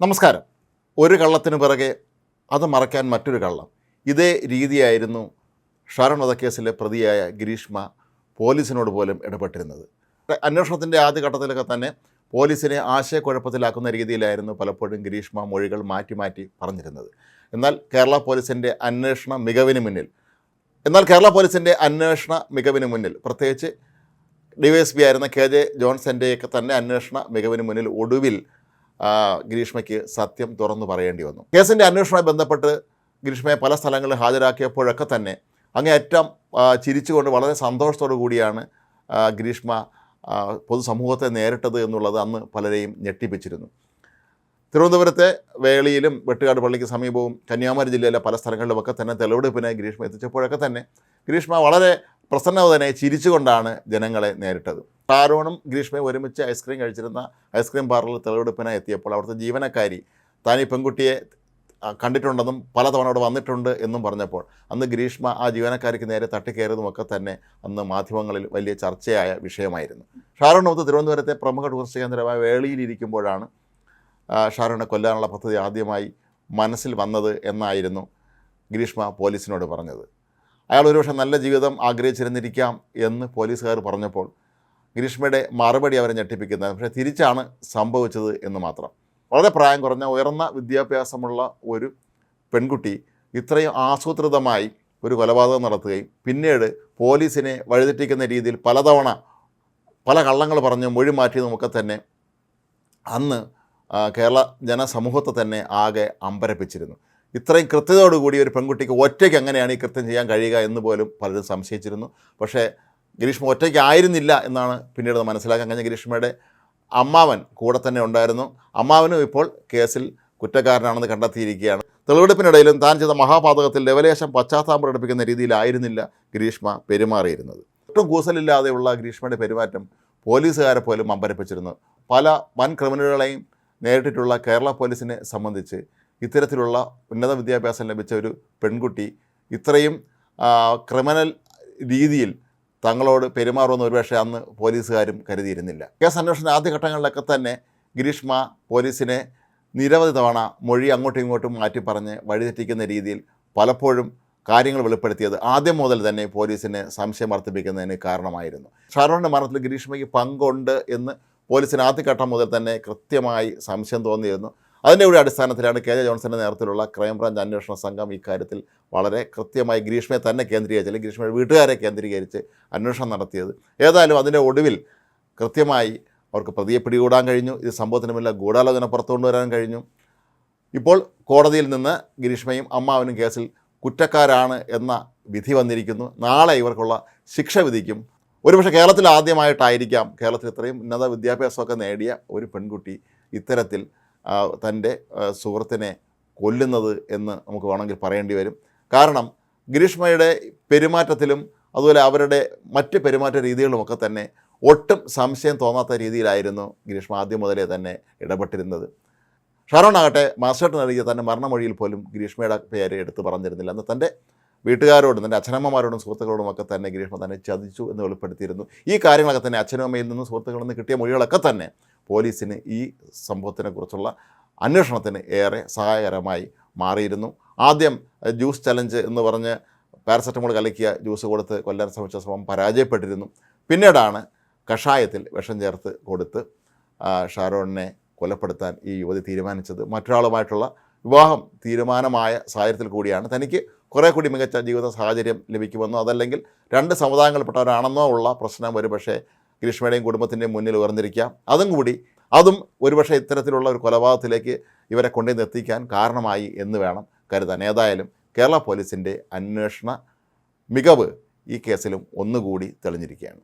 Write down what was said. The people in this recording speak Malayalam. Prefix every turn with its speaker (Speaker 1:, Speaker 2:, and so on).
Speaker 1: നമസ്കാരം. ഒരു കള്ളത്തിന് പിറകെ അത് മറയ്ക്കാൻ മറ്റൊരു കള്ളം. ഇതേ രീതിയായിരുന്നു ഷാരൺ വധക്കേസിലെ പ്രതിയായ ഗിരീഷ്മ പോലീസിനോട് പോലും ഇടപെട്ടിരുന്നത്. അന്വേഷണത്തിന്റെ ആദ്യഘട്ടത്തിലൊക്കെ തന്നെ പോലീസിനെ ആശയക്കുഴപ്പത്തിലാക്കുന്ന രീതിയിലായിരുന്നു പലപ്പോഴും ഗിരീഷ്മ മൊഴികൾ മാറ്റി മാറ്റി പറഞ്ഞിരുന്നത്. എന്നാൽ കേരള പോലീസിന്റെ അന്വേഷണ മികവിന് മുന്നിൽ എന്നാൽ കേരള പോലീസിന്റെ അന്വേഷണ മികവിന് മുന്നിൽ പ്രത്യേകിച്ച് ഡി വൈ എസ് പി ആയിരുന്ന കെ ജെ ജോൺസന്റെയൊക്കെ തന്നെ അന്വേഷണ മികവിന് മുന്നിൽ ഒടുവിൽ ഗ്രീഷ്മയ്ക്ക് സത്യം തുറന്നു പറയേണ്ടി വന്നു. കേസിന്റെ അന്വേഷണവുമായി ബന്ധപ്പെട്ട് ഗ്രീഷ്മയെ പല സ്ഥലങ്ങളിൽ ഹാജരാക്കിയപ്പോഴൊക്കെ തന്നെ അങ്ങേയറ്റം ചിരിച്ചുകൊണ്ട് വളരെ സന്തോഷത്തോടു കൂടിയാണ് ഗ്രീഷ്മ പൊതുസമൂഹത്തെ നേരിട്ടത് എന്നുള്ളത് അന്ന് പലരെയും ഞെട്ടിപ്പിച്ചിരുന്നു. തിരുവനന്തപുരത്തെ വേളിയിലും വെട്ടുകാട് പള്ളിക്ക് സമീപവും കന്യാകുമാരി ജില്ലയിലെ പല സ്ഥലങ്ങളിലുമൊക്കെ തന്നെ തെളിവെടുപ്പിനെ ഗ്രീഷ്മ എത്തിച്ചപ്പോഴൊക്കെ തന്നെ ഗ്രീഷ്മ വളരെ പ്രസന്നവതനെ ചിരിച്ചുകൊണ്ടാണ് ജനങ്ങളെ നേരിട്ടത്. ഷാരോണും ഗ്രീഷ്മയും ഒരുമിച്ച് ഐസ്ക്രീം കഴിച്ചിരുന്ന ഐസ്ക്രീം പാർലറിൽ തെളിവെടുപ്പിനായി എത്തിയപ്പോൾ അവിടുത്തെ ജീവനക്കാരി താൻ ഈ പെൺകുട്ടിയെ കണ്ടിട്ടുണ്ടെന്നും പലതവണ അവിടെ വന്നിട്ടുണ്ട് എന്നും പറഞ്ഞപ്പോൾ അന്ന് ഗ്രീഷ്മ ആ ജീവനക്കാരിക്ക് നേരെ തട്ടിക്കയറിയതുമൊക്കെ തന്നെ അന്ന് മാധ്യമങ്ങളിൽ വലിയ ചർച്ചയായ വിഷയമായിരുന്നു. ഷാരോൺ മുത്ത് തിരുവനന്തപുരത്തെ പ്രമുഖ ടൂറിസ്റ്റ് കേന്ദ്രമായ വേളിയിലിരിക്കുമ്പോഴാണ് ഷാരോണിനെ കൊല്ലാനുള്ള പദ്ധതി ആദ്യമായി മനസ്സിൽ വന്നത് എന്നായിരുന്നു ഗ്രീഷ്മ പോലീസിനോട് പറഞ്ഞത്. അയാൾ ഒരുപക്ഷെ നല്ല ജീവിതം ആഗ്രഹിച്ചിരുന്നിരിക്കാം എന്ന് പോലീസുകാർ പറഞ്ഞപ്പോൾ ഗ്രീഷ്മയുടെ മറുപടി അവരെ ഞെട്ടിപ്പിക്കുന്നത്. പക്ഷേ തിരിച്ചാണ് സംഭവിച്ചത് എന്ന് മാത്രം. വളരെ പ്രായം കുറഞ്ഞ ഉയർന്ന വിദ്യാഭ്യാസമുള്ള ഒരു പെൺകുട്ടി ഇത്രയും ആസൂത്രിതമായി ഒരു കൊലപാതകം നടത്തുകയും പിന്നീട് പോലീസിനെ വഴിതെറ്റിക്കുന്ന രീതിയിൽ പലതവണ പല കള്ളങ്ങൾ പറഞ്ഞ് മൊഴി മാറ്റിയതുമൊക്കെ തന്നെ അന്ന് കേരള ജനസമൂഹത്തെ തന്നെ ആകെ അമ്പരപ്പിച്ചിരുന്നു. ഇത്രയും കൃത്യതയോടുകൂടി ഒരു പെൺകുട്ടിക്ക് ഒറ്റയ്ക്ക് എങ്ങനെയാണ് ഈ കൃത്യം ചെയ്യാൻ കഴിയുക എന്ന് പോലും പലരും സംശയിച്ചിരുന്നു. പക്ഷേ ഗ്രീഷ്മ ഒറ്റയ്ക്കായിരുന്നില്ല എന്നാണ് പിന്നീട് മനസ്സിലാക്കാൻ കഴിഞ്ഞ ഗ്രീഷ്മയുടെ അമ്മാവൻ കൂടെ തന്നെ ഉണ്ടായിരുന്നു. അമ്മാവനും ഇപ്പോൾ കേസിൽ കുറ്റക്കാരനാണെന്ന് കണ്ടെത്തിയിരിക്കുകയാണ്. തെളിവെടുപ്പിനിടയിലും താൻ ചെയ്ത മഹാപാതകത്തിൽ ലവലേശം പശ്ചാത്താപം പ്രകടിപ്പിക്കുന്ന രീതിയിലായിരുന്നില്ല ഗ്രീഷ്മ പെരുമാറിയിരുന്നത്. ഒട്ടും കൂസലില്ലാതെയുള്ള ഗ്രീഷ്മയുടെ പെരുമാറ്റം പോലീസുകാരെ പോലും അമ്പരപ്പിച്ചിരുന്നു. പല വൻ ക്രിമിനലുകളെയും നേരിട്ടിട്ടുള്ള കേരള പോലീസിനെ സംബന്ധിച്ച് ഇത്തരത്തിലുള്ള ഉന്നത വിദ്യാഭ്യാസം ലഭിച്ച ഒരു പെൺകുട്ടി ഇത്രയും ക്രിമിനൽ രീതിയിൽ തങ്ങളോട് പെരുമാറുമെന്ന് ഒരുപക്ഷെ അന്ന് പോലീസുകാരും കരുതിയിരുന്നില്ല. കേസ് അന്വേഷണ ആദ്യഘട്ടങ്ങളിലൊക്കെ തന്നെ ഗിരീഷ്മ പോലീസിനെ നിരവധി തവണ മൊഴി അങ്ങോട്ടും ഇങ്ങോട്ടും മാറ്റി പറഞ്ഞ് വഴിതെറ്റിക്കുന്ന രീതിയിൽ പലപ്പോഴും കാര്യങ്ങൾ വെളിപ്പെടുത്തിയത് ആദ്യം മുതൽ തന്നെ പോലീസിനെ സംശയം വർദ്ധിപ്പിക്കുന്നതിന് കാരണമായിരുന്നു. ഷാരോണിന്റെ മരണത്തിൽ ഗിരീഷ്മയ്ക്ക് പങ്കുണ്ട് എന്ന് പോലീസിന് ആദ്യഘട്ടം മുതൽ തന്നെ കൃത്യമായി സംശയം തോന്നിയിരുന്നു. അതിന്റെ കൂടി അടിസ്ഥാനത്തിലാണ് കെ ജെ ജോൺസന്റെ നേതൃത്വത്തിലുള്ള ക്രൈംബ്രാഞ്ച് അന്വേഷണ സംഘം ഇക്കാര്യത്തിൽ വളരെ കൃത്യമായി ഗ്രീഷ്മയെ തന്നെ കേന്ദ്രീകരിച്ച് അല്ലെങ്കിൽ ഗ്രീഷ്മയുടെ വീട്ടുകാരെ കേന്ദ്രീകരിച്ച് അന്വേഷണം നടത്തിയത്. ഏതായാലും അതിന്റെ ഒടുവിൽ കൃത്യമായി അവർക്ക് പ്രതിയെ പിടികൂടാൻ കഴിഞ്ഞു. ഇത് സംഭവത്തിന് മുന്നിൽ ഗൂഢാലോചന പുറത്തു കൊണ്ടുവരാൻ കഴിഞ്ഞു. ഇപ്പോൾ കോടതിയിൽ നിന്ന് ഗിരീഷ്മയും അമ്മാവനും കേസിൽ കുറ്റക്കാരാണ് എന്ന വിധി വന്നിരിക്കുന്നു. നാളെ ഇവർക്കുള്ള ശിക്ഷ വിധിക്കും. ഒരുപക്ഷെ കേരളത്തിൽ ആദ്യമായിട്ടായിരിക്കാം കേരളത്തിൽ ഇത്രയും ഉന്നത വിദ്യാഭ്യാസമൊക്കെ നേടിയ ഒരു പെൺകുട്ടി ഇത്തരത്തിൽ തന്റെ സുഹൃത്തിനെ കൊല്ലുന്നത് എന്ന് നമുക്ക് വേണമെങ്കിൽ പറയേണ്ടി വരും. കാരണം ഗ്രീഷ്മയുടെ പെരുമാറ്റത്തിലും അതുപോലെ അവരുടെ മറ്റ് പെരുമാറ്റ രീതികളുമൊക്കെ തന്നെ ഒട്ടും സംശയം തോന്നാത്ത രീതിയിലായിരുന്നു ഗ്രീഷ്മ ആദ്യം മുതലേ തന്നെ ഇടപെട്ടിരുന്നത്. ഷാരോൺ ആകട്ടെ മാസ്റ്റേട്ട് നൽകിയ തന്റെ മരണമൊഴിയിൽ പോലും ഗ്രീഷ്മയുടെ പേര് എടുത്ത് പറഞ്ഞിരുന്നില്ല. അന്ന് തന്റെ വീട്ടുകാരോടും തന്റെ അച്ഛനമ്മമാരോടും സുഹൃത്തുക്കളോടും ഒക്കെ തന്നെ ഗ്രീഷ്മ തന്നെ ചതിച്ചു എന്ന് വെളിപ്പെടുത്തിയിരുന്നു. ഈ കാര്യങ്ങളൊക്കെ തന്നെ അച്ഛനും അമ്മയിൽ നിന്നും സുഹൃത്തുക്കളിൽ നിന്ന് കിട്ടിയ മൊഴികളൊക്കെ തന്നെ പോലീസിന് ഈ സംഭവത്തിനെക്കുറിച്ചുള്ള അന്വേഷണത്തിന് ഏറെ സഹായകരമായി മാറിയിരുന്നു. ആദ്യം ജ്യൂസ് ചലഞ്ച് എന്ന് പറഞ്ഞ് പാരസെറ്റമോൾ കലക്കിയ ജ്യൂസ് കൊടുത്ത് കൊല്ലാൻ ശ്രമിച്ച ശ്രമം പരാജയപ്പെട്ടിരുന്നു. പിന്നീടാണ് കഷായത്തിൽ വിഷം ചേർത്ത് കൊടുത്ത് ഷാരോണിനെ കൊലപ്പെടുത്താൻ ഈ യുവതി തീരുമാനിച്ചത്. മറ്റൊരാളുമായിട്ടുള്ള വിവാഹം തീരുമാനമായ സാഹചര്യത്തിൽ കൂടിയാണ്. തനിക്ക് കുറേ കൂടി മികച്ച ജീവിത സാഹചര്യം ലഭിക്കുമെന്നോ അതല്ലെങ്കിൽ രണ്ട് സമുദായങ്ങളിൽപ്പെട്ടവരാണെന്നോ ഉള്ള പ്രശ്നം ഒരുപക്ഷെ ഗ്രീഷ്മയുടെയും കുടുംബത്തിന്റെയും മുന്നിൽ ഉയർന്നിരിക്കാം അതും കൂടി അതും ഒരുപക്ഷെ ഇത്തരത്തിലുള്ള ഒരു കൊലപാതകത്തിലേക്ക് ഇവരെ കൊണ്ടുവന്ന് എത്തിക്കാൻ കാരണമായി എന്ന് വേണം കരുതാൻ. ഏതായാലും കേരള പോലീസിന്റെ അന്വേഷണ മികവ് ഈ കേസിലും ഒന്നുകൂടി തെളിഞ്ഞിരിക്കുകയാണ്.